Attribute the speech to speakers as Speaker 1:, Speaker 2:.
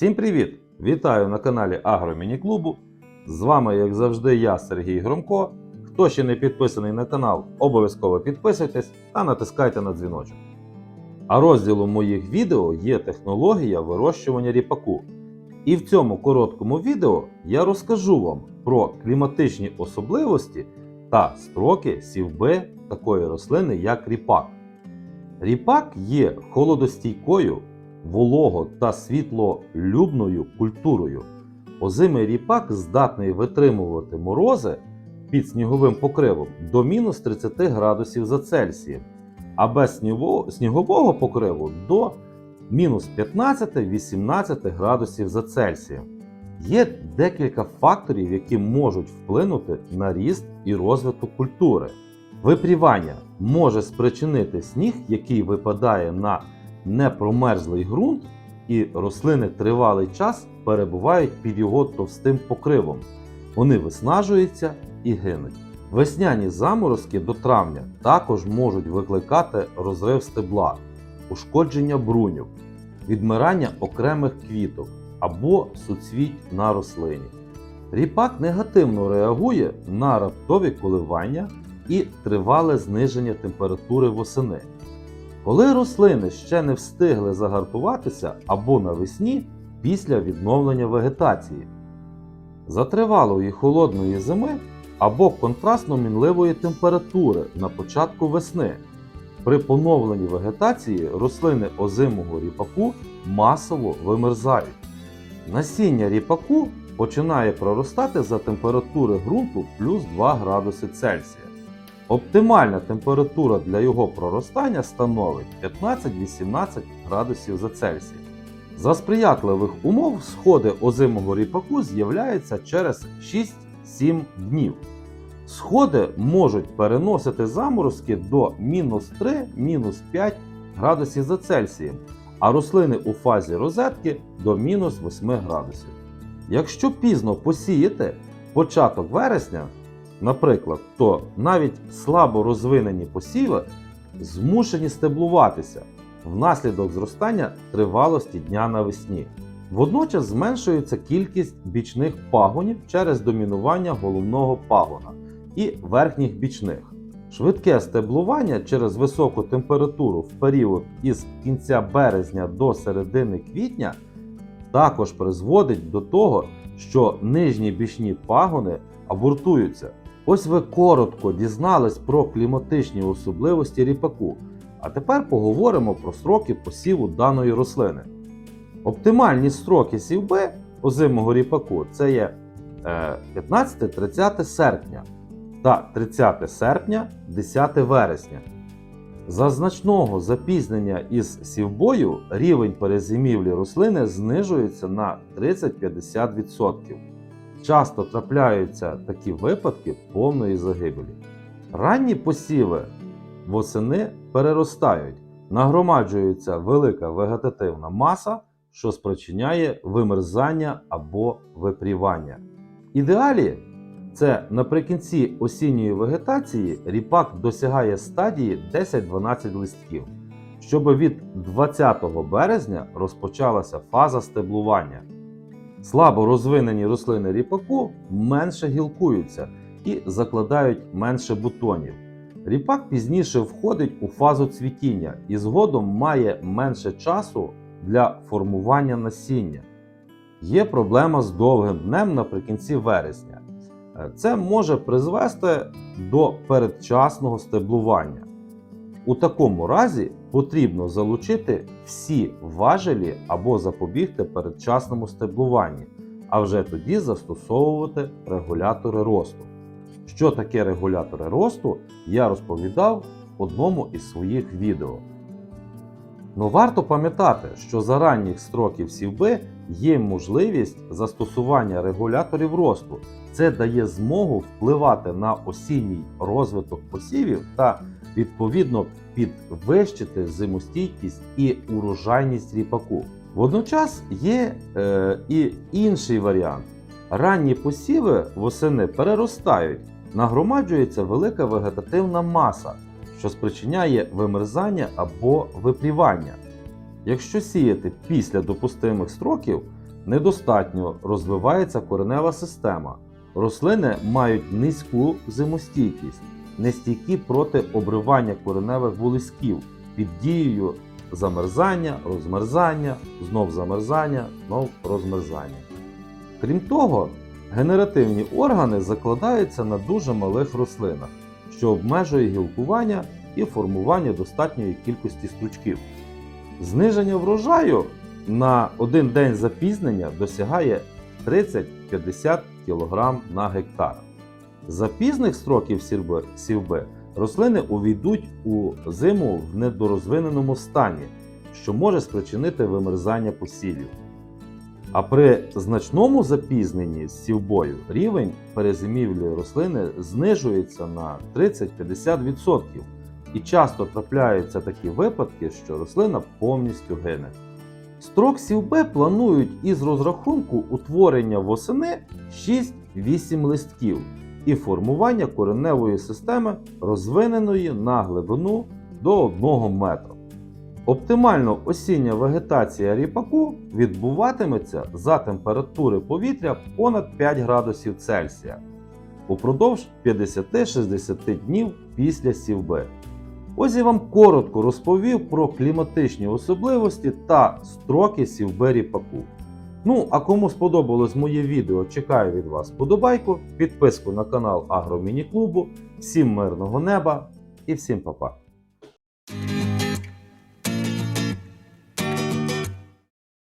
Speaker 1: Всім привіт! Вітаю на каналі Агромініклубу. З вами, як завжди, я, Сергій Громко. Хто ще не підписаний на канал, обов'язково підписуйтесь та натискайте на дзвіночок. А розділом моїх відео є технологія вирощування ріпаку. І в цьому короткому відео я розкажу вам про кліматичні особливості та строки сівби такої рослини, як ріпак. Ріпак є холодостійкою, волого та світлолюбною культурою. Озимий ріпак здатний витримувати морози під сніговим покривом до мінус 30 градусів за Цельсієм, а без снігового покриву до мінус 15-18 градусів за Цельсієм. Є декілька факторів, які можуть вплинути на ріст і розвиток культури. Випрівання може спричинити сніг, який випадає на непромерзлий ґрунт, і рослини тривалий час перебувають під його товстим покривом. Вони виснажуються і гинуть. Весняні заморозки до травня також можуть викликати розрив стебла, ушкодження бруньок, відмирання окремих квіток або суцвіть на рослині. Ріпак негативно реагує на раптові коливання і тривале зниження температури восени. Коли рослини ще не встигли загартуватися або навесні після відновлення вегетації, за тривалої холодної зими або контрастно мінливої температури на початку весни. При поновленні вегетації рослини озимого ріпаку масово вимерзають. Насіння ріпаку починає проростати за температури ґрунту плюс 2 градуси Цельсія. Оптимальна температура для його проростання становить 15-18 градусів за Цельсієм. За сприятливих умов сходи озимого ріпаку з'являються через 6-7 днів. Сходи можуть переносити заморозки до мінус 3 мінус 5 градусів за Цельсієм, а рослини у фазі розетки до мінус 8 градусів. Якщо пізно посіяти початок вересня, наприклад, то навіть слабо розвинені посіви змушені стеблуватися внаслідок зростання тривалості дня навесні. Водночас зменшується кількість бічних пагонів через домінування головного пагона і верхніх бічних. Швидке стеблування через високу температуру в період із кінця березня до середини квітня також призводить до того, що нижні бічні пагони абортуються. Ось ви коротко дізнались про кліматичні особливості ріпаку. А тепер поговоримо про строки посіву даної рослини. Оптимальні строки сівби озимого ріпаку це є е, 15-30 серпня та 30 серпня 10 вересня. За значного запізнення із сівбою рівень перезимівлі рослини знижується на 30-50%. Часто трапляються такі випадки повної загибелі. Ранні посіви восени переростають, нагромаджується велика вегетативна маса, що спричиняє вимерзання або випрівання. Ідеалі це наприкінці осінньої вегетації ріпак досягає стадії 10-12 листків, щоб від 20 березня розпочалася фаза стеблування. Слабо розвинені рослини ріпаку менше гілкуються і закладають менше бутонів. Ріпак пізніше входить у фазу цвітіння і згодом має менше часу для формування насіння. Є проблема з довгим днем наприкінці вересня. Е, Це може призвести до передчасного стеблування. У такому разі потрібно залучити всі важелі або запобігти передчасному стеблуванні, а вже тоді застосовувати регулятори росту. Що таке регулятори росту, я розповідав в одному із своїх відео. Но варто пам'ятати, що за ранніх строків сівби є можливість застосування регуляторів росту. Це дає змогу впливати на осінній розвиток посівів та відповідно підвищити зимостійкість і урожайність ріпаку. Водночас є е, і інший варіант. Ранні посіви восени переростають, нагромаджується велика вегетативна маса, що спричиняє вимерзання або випрівання. Якщо сіяти після допустимих строків, недостатньо розвивається коренева система. Рослини мають низьку зимостійкість, нестійкі проти обривання кореневих вулисків під дією замерзання, розмерзання, знов замерзання, знов розмерзання. Крім того, генеративні органи закладаються на дуже малих рослинах, що обмежує гілкування і формування достатньої кількості стручків. Зниження врожаю на один день запізнення досягає 30-50 кг на гектар. За пізних строків сівби, рослини увійдуть у зиму в недорозвиненому стані, що може спричинити вимерзання посівів. А при значному запізненні з сівбою рівень перезимівлі рослини знижується на 30-50%. І часто трапляються такі випадки, що рослина повністю гине. Строк сівби планують із розрахунку утворення восени 6-8 листків і формування кореневої системи, розвиненої на глибину до 1 метра. Оптимально осіння вегетація ріпаку відбуватиметься за температури повітря понад 5 градусів Цельсія упродовж 50-60 днів після сівби. Ось я вам коротко розповів про кліматичні особливості та строки сівби ріпаку. Ну, а кому сподобалось моє відео, чекаю від вас подобайку, підписку на канал Агромініклубу. Всім мирного неба і всім па-па!